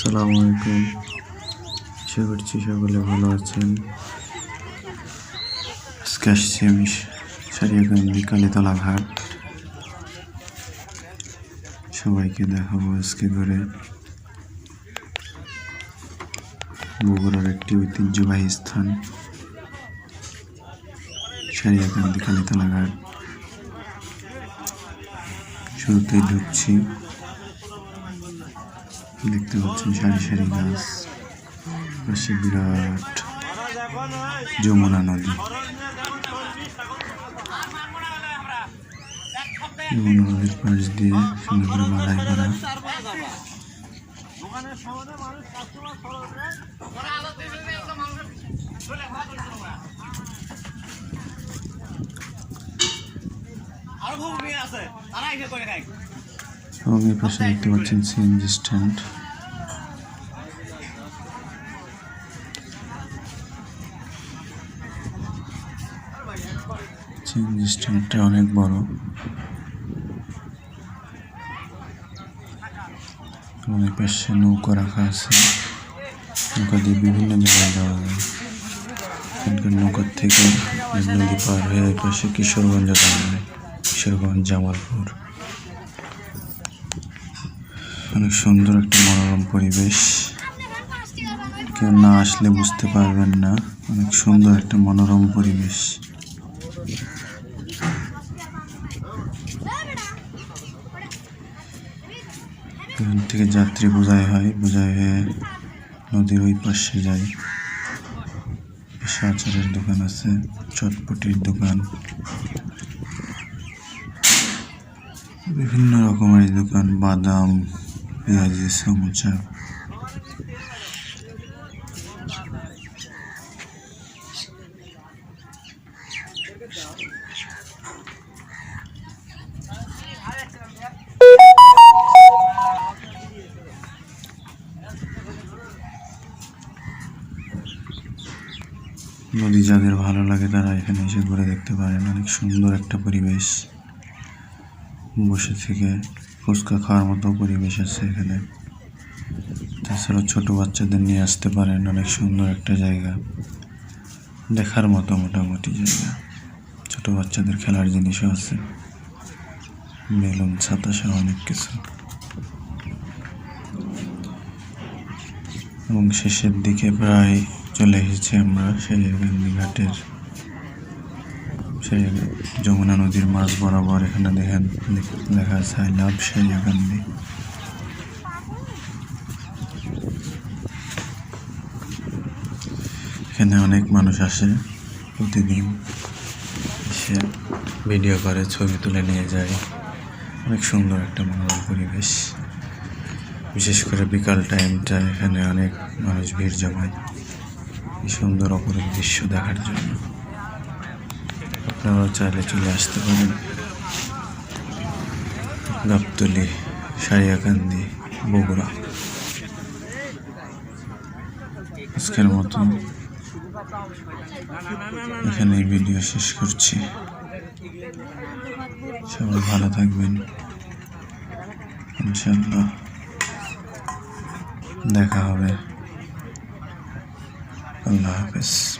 আসসালামু আলাইকুম। আশা করছি সকলে ভালো আছেন। আজকে আসছি আমি সারিয়াকান্দি কালীতলা ঘাট। সবাইকে দেখাবো আজকে করে বগুড়ার একটি ঐতিহ্যবাহী স্থান। সারিয়াকান্দি কালীতলা ঘাট। শুরুতেই ঢুকছি। দেখতে পাচ্ছেন সারি সারি গাছ, পাশে বিরাট যমুনা নদী। যমুনা নদীর পাশ দিয়ে সুন্দর করে বাধাই করা। ভূমি আছে, তারা এসে করে এবং এই পাশে দেখতে পাচ্ছেন সিএনজি স্ট্যান্ড সিএনজি স্ট্যান্ডটা অনেক বড়। এবং এই পাশে নৌকা রাখা আছে। নৌকা দিয়ে বিভিন্ন জায়গায় যাওয়া যায়। এখানকার নৌকার থেকে নদী পার হয়ে এই পাশে কিশোরগঞ্জ যাওয়া যায়। কিশোরগঞ্জ, জামালপুর। অনেক সুন্দর একটা মনোরম পরিবেশ। কেউ না আসলে বুঝতে পারবেন না, অনেক সুন্দর একটা মনোরম পরিবেশ। এখান থেকে যাত্রী বোঝাই হয়, বোঝাই হয়ে নদীর ওই পাশে যায়। আচারের দোকান আছে, চটপটির দোকান। বিভিন্ন রকমের দোকান, বাদাম পেঁয়াজি সমুচা নদী যাদের ভালো লাগে তারা এখানে এসে ঘুরে দেখতে পারেন। অনেক সুন্দর একটা পরিবেশ। বসে থেকে ফুচকা খাওয়ার মতো পরিবেশ আছে এখানে। তাছাড়া ছোট বাচ্চাদের নিয়ে আসতে পারেন, অনেক সুন্দর একটা জায়গা। দেখার মতো মোটামুটি জায়গা। ছোট বাচ্চাদের খেলার জিনিসও আছে। বেলুন ছাতা সহ অনেক কিছু। এবং শেষের দিকে প্রায় চলে এসেছি আমরা সেই ঘাটের সেই যমুনা নদীর মাছ বরাবর এখানে দেখেন লেখা আই লাভ সারিয়াকান্দি এখানে অনেক মানুষ আসে প্রতিদিন, এসে ভিডিও করে, ছবি তুলে নিয়ে যায়। অনেক সুন্দর একটা মনোরম পরিবেশ। বিশেষ করে বিকাল টাইমটা এখানে অনেক মানুষ ভিড় জমায়। সুন্দর অপরূপ দৃশ্য দেখার জন্য। আপনারাও চাইলে চলে আসতে পারেন। গাবতলি, সারিয়াকান্দি, বগুড়া। আজকের মতো এখানে ভিডিও শেষ করছি। সবাই ভালো থাকবেন। ইনশাল্লাহ দেখা হবে। আল্লাহ হাফেজ।